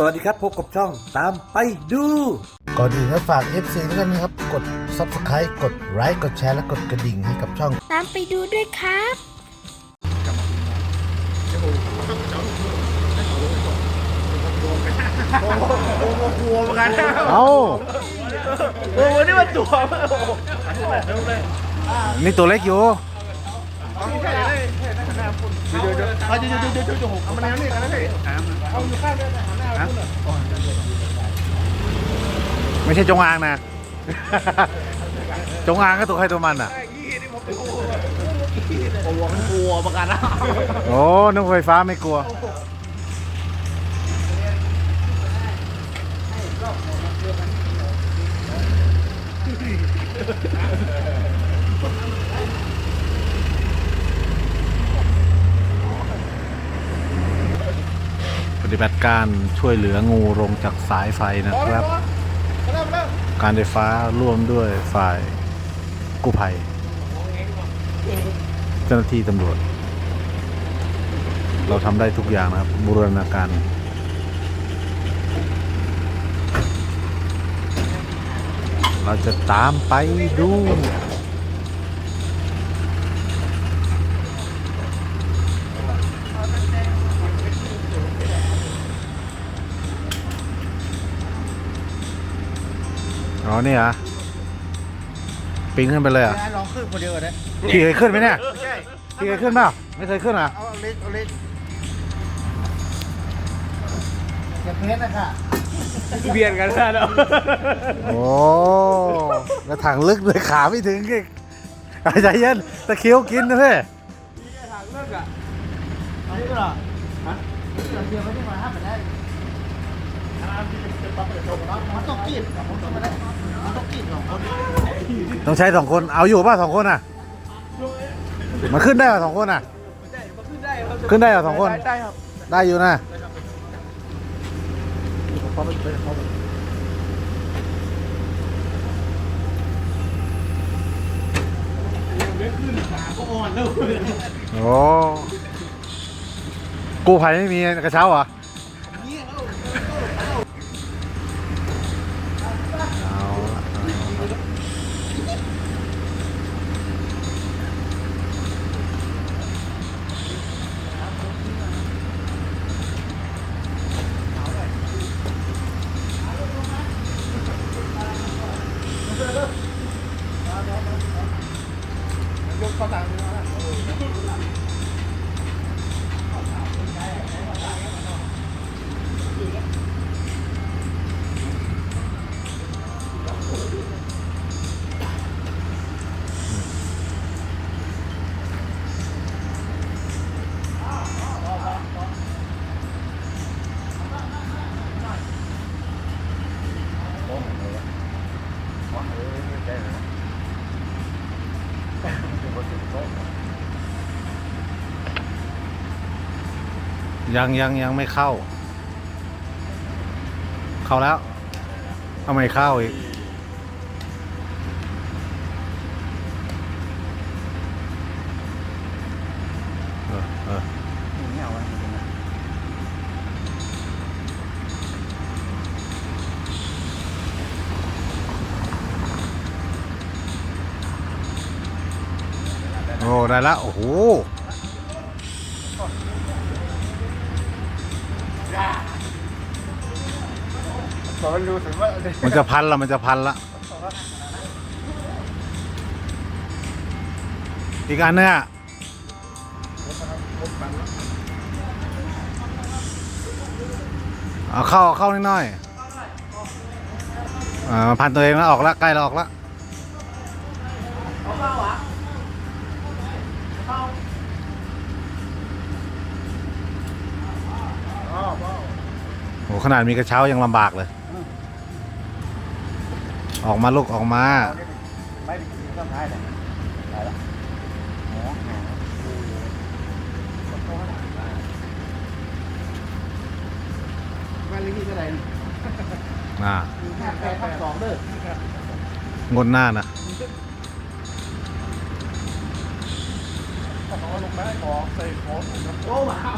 สวัสดีครับ พบกับช่องตามไปดู ก่อนอื่นก็ฝาก FC ทุกท่านนะครับ กด Subscribe กดไลค์กดแชร์และกดกระดิ่งให้กับช่อง ตามไปดูด้วยครับเอาโอ้โหนี่มันตัว นี่ตัวเล็กอยู่ เอาเดี๋ยวเดี๋ยวเดี๋ยวเดี๋ยวเดี๋ยวเดี๋ยวเดี๋ยวเอามาแนวนี่กันนะพี่เอาอยู่ข้างเนี่ยหันหน้าไปไม่ใช่จงอางนะ จงอางก็ตัวใครตัวมันอะโอ้โหมันกลัวประกันนะโอ้นึกไฟฟ้าไม่กลัว ฏิบัติการช่วยเหลืองูลงจากสายไฟนะครับ การไฟฟ้าร่วมด้วยฝ่ายกู้ภัย เจ้าหน้าที่ตำรวจ เราทำได้ทุกอย่างนะครับบูรณาการเราจะตามไปดู อ๋อนี่เหรอะปีนขึ้นไปเลยเหรอะลองขึ้นคนเดียวกันนะพี่เคยขึ้นไหมเนี่ยใช่พี่เคยขึ้นเปล่าไม่เคยขึ้นเหรอะเอาเล็กเอาเล็กจะเพชรนะค่ะเบียดกันซะแล้วโอ้แล้วถังลึกเลยขาไม่ถึงอีกใจเย็นตะคริวกินนะเพ่นี่ก็เหรอมันต้องกรีดมันต้องมาได้มันต้องกรีดสองคน ต้องใช้สองคนเอาอยู่ป่ะสองคนอะ มันขึ้นได้ป่ะสองคนอะ ขึ้นได้ป่ะสองคน ได้ครับ ได้อยู่นะโอ้กู้ภัยไม่มีกระเช้าเหรอ ยกตัง ยังยังยังไม่เข้า เข้าแล้วทำไมเข้าอีก เออเออโอ้ได้แล้วโอ้โห ตอนรู้สึกว่ามันจะพันละมันจะพันละอีกอันเนี่ยเอาเข้าเอาเข้านิดหน่อยอ่าพันตัวเองแล้วออกละใกล้เราออกละโหขนาดมีกระเช้ายังลำบากเลย ออกมาลูกออกมาไม่ไปกินข้าวท้ายเลยไปละหมอหาบ้านเลขที่เท่าไหร่อ่าห้าแปดทับสองเด้องนหน้านะเอาลงมาให้ขอใส่ของโอ้มาเอา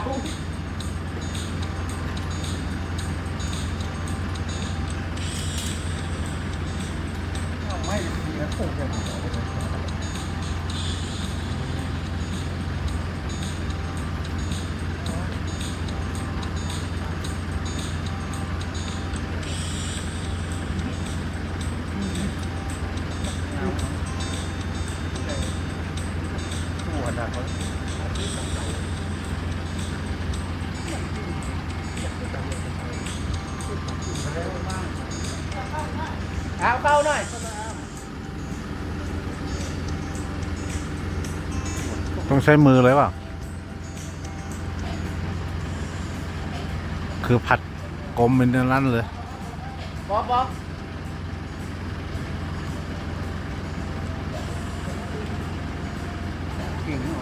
สู้ขนาเขาเอา ต้องใช้มือเลยเปล่าคือผัดกลมเป็นนั้นเลยบอสบอสเก่งเหรอ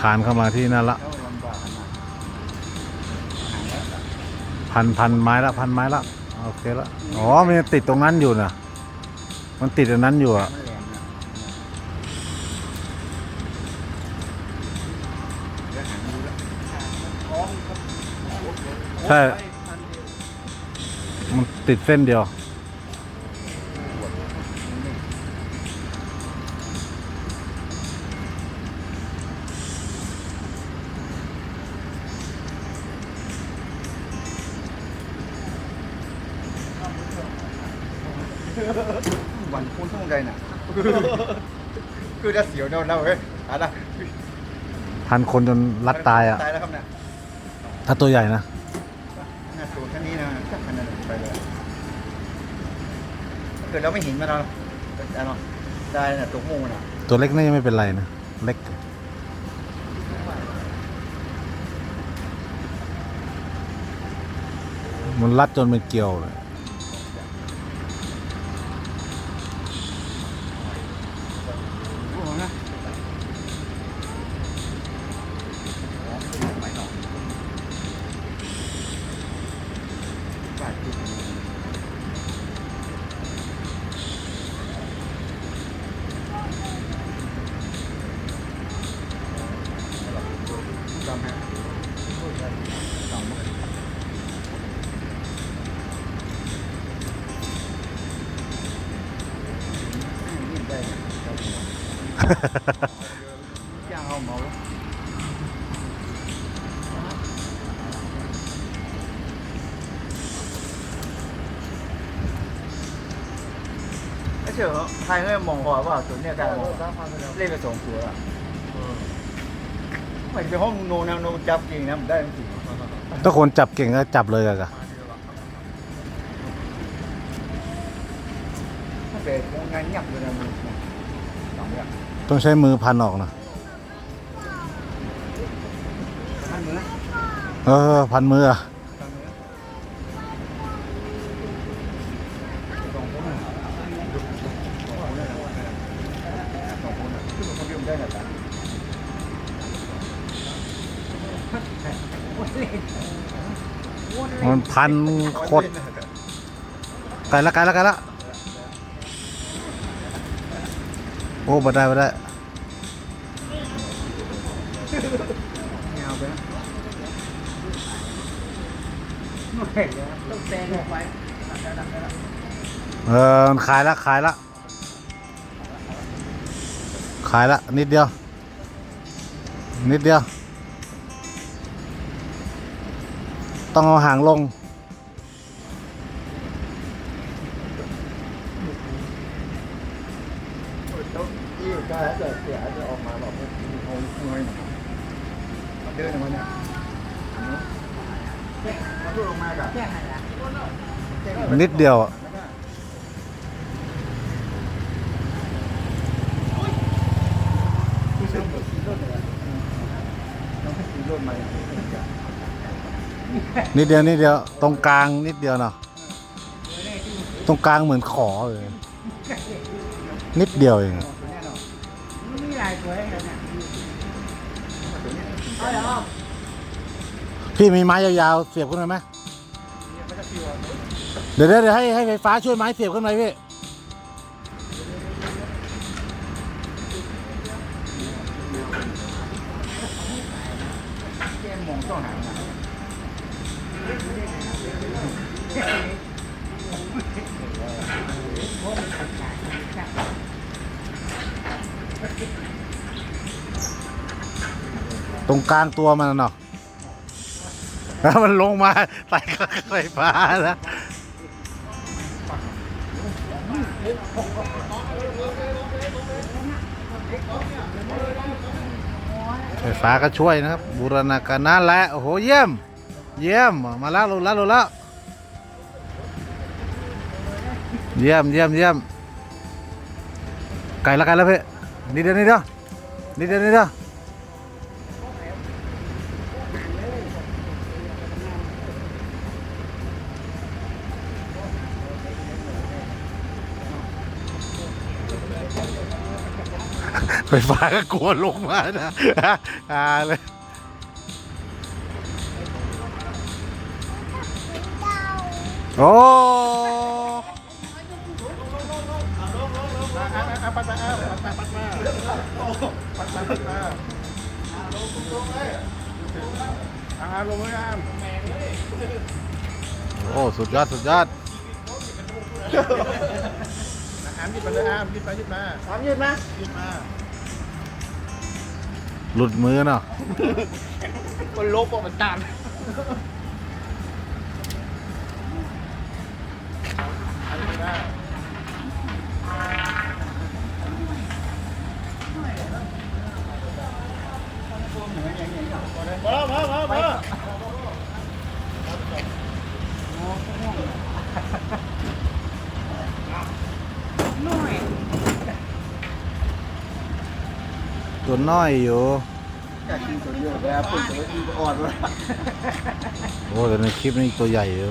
คานเข้ามาที่นั่นละ พันพันไม้ละพันไม้ละโอเคละอ๋อมันติดตรงนั้นอยู่นะมันติดอันนั้นอยู่อะใช่ มันติดเส้นเดียว วันคุณต้องใจน่ะคือจะเสียวเน่าเน่าเว้ยอะไรพันคนจนรัดตายอะ ตายแล้วครับเนี่ยถ้าตัวใหญ่นะน่าสูงแค่นี้นะจักขนาดนั้นไปเลยถ้าเกิดเราไม่เห็นมันเราแต่เนาะได้น่ะตัวงูน่ะตัวเล็กนี่ไม่เป็นไรนะ เล็ก มันรัดจนเป็นเกลียวเลย ย่างเอาเมาแล้วไม่เชื่อเหรอใครไม่มองหอยว่าตัวเนี้ยการเล่นกระสองตัวอะไม่ไปห้องโนนะโนจับจริงนะมันได้จริงถ้าคนจับเก่งก็จับเลยอะกะถ้าเป็นงานเงียบเลยนะมันสองอย่าง ต้องใช้มือพันออกนะท่านมือเออ พันมืออมันพันคตรไกลละไกลละไกลละ โอ้มาได้มาได้เงาไปนะเออมันขายละขายละขายละนิดเดียว นิดเดียว ต้องเอาหางลง ที่กล้าจะเสียจะออกมาแบบว่ามีโงงอย เดินออกมาเนี่ยมันพูดออกมากับนิดเดียวอะนิดเดียวนิดเดียวตรงกลางนิดเดียวเนาะตรงกลางเหมือนขอเลยนิดเดียวเองอะมีหลายตัวให้กันเนี่ยเอาเหรอ พี่มีไม้ยาวๆเสียบขึ้นไปไหมเดี๋ยวเดี๋ยวเดี๋ยวให้ให้ไฟฟ้าช่วยไม้เสียบขึ้นไปพี่ ตรงกลางตัวมันน่ะเนาะแล้วมันลงมาใส่ไฟฟ้าแล้วไฟฟ้าก็ช่วยนะครับ บูรณาการนั่นแหละโอ้โหเยี่ยม เยี่ยม มาแล้วลงแล้วลงแล้วเยี่ยมเยี่ยมเยี่ยมไกลล้วไกลล้วเพ่นี่เดียวนี่เดียวนี่เดียวนี่เดียว ไฟฟ้าก็กลัวลงมานะอ่าเลยโอ้อะปัดมาอะปัดมาปัดมาปัดมาปัดมาอ่าลงเลยอะโอ้ สุดยอด สุดยอดอ่านยืดไปเลยอะยืดไปยืดมาพร้อมยืดไหมยืดมา หลุดมือเนาะมันลบออกมันตามอันนี้ได้มามามามา ตัวน้อยอยู่โอ้แต่ในคลิปนี้ตัวใหญ่อยู่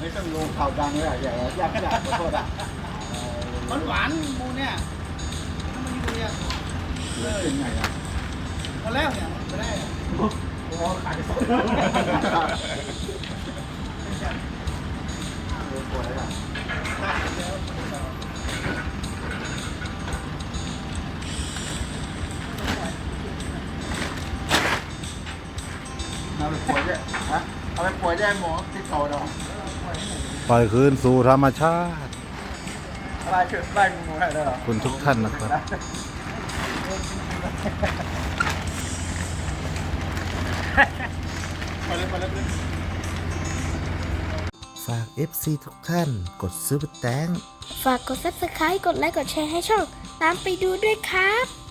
ไม่ต้องลงข่าวดังเลยอะอยากอยากอยากขอโทษอะมันหวานมูเนี่ยมันอยู่เนี่ยเป็นไงอะพอแล้วเนี่ยไม่ได้โอ้ขายสด เอาไปป่วยแย่ฮะเอาไปป่วยแย่หมอติดต่อดอกปล่อยคืนสู่ธรรมชาติอะไรคือไล่งูให้ได้หรอคุณทุกท่านนะครับไปเลยไปเลยไปเลยฝาก FC ทุกท่าน กดซื้อแตง ฝากกด subscribe กดไลค์ กดแชร์ให้ช่อง ตามไปดูด้วยครับ